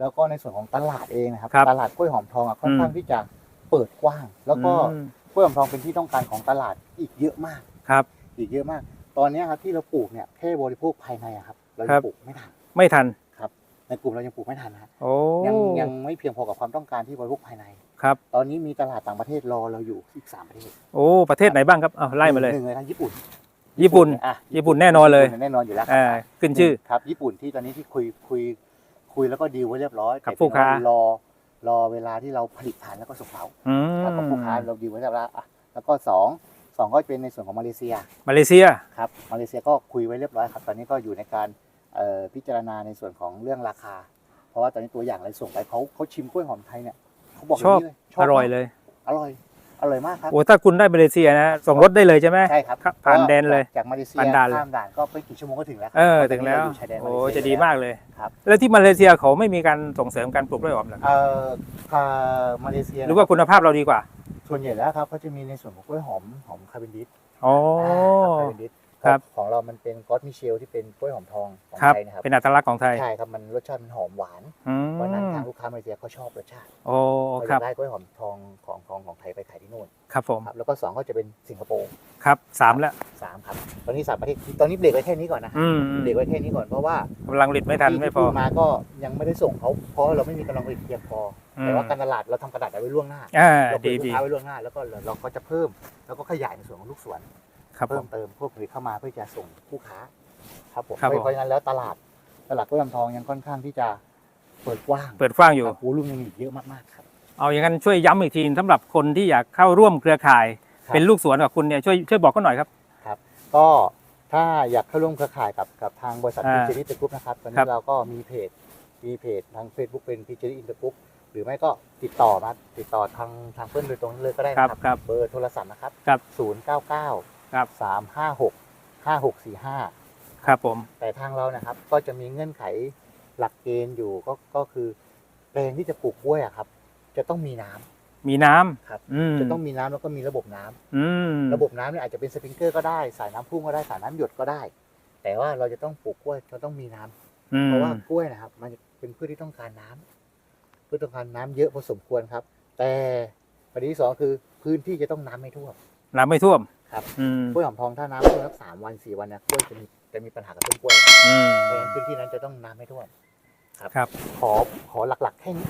แล้วก็ในส่วนของตลาดเองนะครับ ครับตลาดกล้วยหอมทองอะค่อนอืมข้างที่จะเปิดกว้าง แล้วก็อืม กล้วยหอมทองเป็นที่ต้องการของตลาดอีกเยอะมาก ครับ อีกเยอะมาก ตอนนี้ครับที่เราปลูกเนี่ยแค่บริโภคภายในอะครับ เราครัยังบ ปลูกไม่ทันไม่ทัน ในกลุ่มเรายังปลูกไม่ทันนะฮะโอ้ยังยังไม่เพียงพอกับความต้องการที่บริโภคภายใน ครับ ตอนนี้มีตลาดต่างประเทศรอเราอยู่อีกสามประเทศโอ้ประเทศไหนบ้างครับเอาไล่มาเลย หนึ่งเลยนะญี่ปุ่นญี่ปุ่น อะญี่ปุ่นแน่นอนเลย ญี่ปุ่แน่นอนอยู่แล้วอ่าขึ้นชื่อ ครับญี่ปุ่นที่ตอนนี้ที่คุยคุย คุยแล้วก็ดีลไว้เรียบร้อยกับแต่ผู้ค้า เพียงว่รอรอเวลาที่เราผลิตฐานแล้วก็ส่งเขาอืครับกับผู้ค้ามเราดีลไว้เรียบร้อยอะแล้วก็สองสองก็เป็นในส่วนของมาเลเซียมาเลเซีย ครับมาเลเซียก็คุยไว้เรียบร้อยครับตอนนี้ก็อยู่ในการเอ่อพิจารณาในส่วนของเรื่องราคา เพราะว่าตอนนี้ตัวอย่างเราส่งไปเขาเขาชิมกล้วยหอมไทยเนี่ยเขาบอกชอบ ย่างนี้เลยชอร่อยมากเลย อร่อย อร่อยมากครับโอ้ถ้าคุณได้มาเลเซียนะส่งรถได้เลยใช่ไหมใช่ครับครับผ่านแดนเลยจากจากมาเลเซียผ่านด่านเลยข้ามด่านก็ไม่กี่ชั่วโมงก็ถึงแล้วครับเออตนถึงนี้แล้วเรายู่ชายแดนโอ้มาเลเซียจะดีแล้วมากเลยครับแล้วที่มาเลเซียเขาไม่มีการส่งเสริมการปลูกกล้วยหอมเหรอครับเอ่อค่ะมาเลเซียหรือว่าคุณภาพเราดีกว่า ส่วนใหญ่แล้วครับเขาจะมีในส่วนของกล้วยหอมหอมคาร์เบนดิสอ๋อคาร์เบนดิสครับของเรามันเป็นกอตมิเชลที่เป็นกล้วยหอมทองของครับไทยนะครับเป็นอัตลักษณ์ของไทยใช่ครับมันรสชาติมันหอมหวานอืเพราะฉะนั้นมทางลูกค้ามาเลเซียเขาชอบรสชาติโอ้เขาครัจะบได้กล้วยหอมทอง ไทยไปขายที่นู่นครับผมครับแล้วก็สองก็จะเป็นสิงคโปร์ครับสามแล้วสามครับตอนนี้สามประเทศตอนนี้เบรกไว้แค่นี้ก่อนนะอืมเบรกไว้แค่นี้ก่อนเพราะว่ากำลังผลิตไม่ทันที่ไม่พอที่พูดมาก็ยังไม่ได้ส่งเขาเพราะเราไม่มีกำลังผลิตเพียงพออม แต่ว่าการตลาดเราทำกระดาษเอาไว้ล่วงหน้าอ่าเราคุดียลูกดีค้าไว้ล่วงหน้า แล้วก็เราเราก็จะเพิ่มแล้วก็ขยายในส่วนของลูกสวน ครับผเพิ่ม มเติมพวกผลิตเข้ามาเพื่อจะส่งผู้ค้า ครับผมครับผม เพราะฉะนั้นแล้วตลาดตลาดกล้วยน้ำทองยังค่อนข้างที่จะเปิดกว้างเปิดกว้างอยู่ ครับโอ้ลูกยังมีอีกเยอะมากๆครับ เอาอย่างนั้นช่วยย้ำอีกทีสำหรับคนที่อยากเข้าร่วมเครือข่าย ครับ เป็นลูกสวนกับคุณเนี่ยช่วยช่วยบอกก็หน่อยครับ ก็ถ้าอยากเข้าร่วมเครือข่ายกับกับทางบริษัทอ่าพีเจริตกรุ๊ปนะครับตอนครันี้บ เราก็มีเพจมีเพจทาง Facebook เป็นพีเจริตอินเตอร์กรุ๊ปหรือไม่ก็ติดต่อมาติดต่อทางทางเพื่อนโดยตรงเลยก็ได้ครับนะครับ ครับ เบอร์โทรศัพท์นะครับ ครับศูนย์เก้าเก้าครับสามห้าหกห้าหกสี่ห้าครับผม แต่ทางเรานะครับก็จะมีเงื่อนไขหลักเกณฑ์อยู่ก็ก็คือแปลงที่จะปลูกกล้วยอะครับ จะต้องมีน้ำ มีน้ำครับ อืมจะต้องมีน้ำแล้วก็มีระบบน้ำอืมระบบน้ำเนี่ยอาจจะเป็นสปริงเกอร์ก็ได้สายน้ำพุ่งก็ได้สายน้ำหยดก็ได้ แต่ว่าเราจะต้องปลูกกล้วยเราต้องมีน้ำอืมเพราะว่ากล้วยนะครับ มันเป็นพืชที่ต้องการน้ำพืชต้องการน้ำเยอะพอสมควรครับ แต่ประเด็นที่สองคือพื้นที่จะต้องน้ำไม่ท่วม น้ำไม่ท่วมครับ อืมกล้วยหอมทองถ้าน้ำท่วมสักสามวันสี่วันเนี่ยกล้วยจะมีจะมีปัญหากับต้นกล้วย อืม เพราะฉะนั้นพื้นที่นั้นจะต้องน้ำไม่ท่วมครับขอขอหลักๆแค่นี้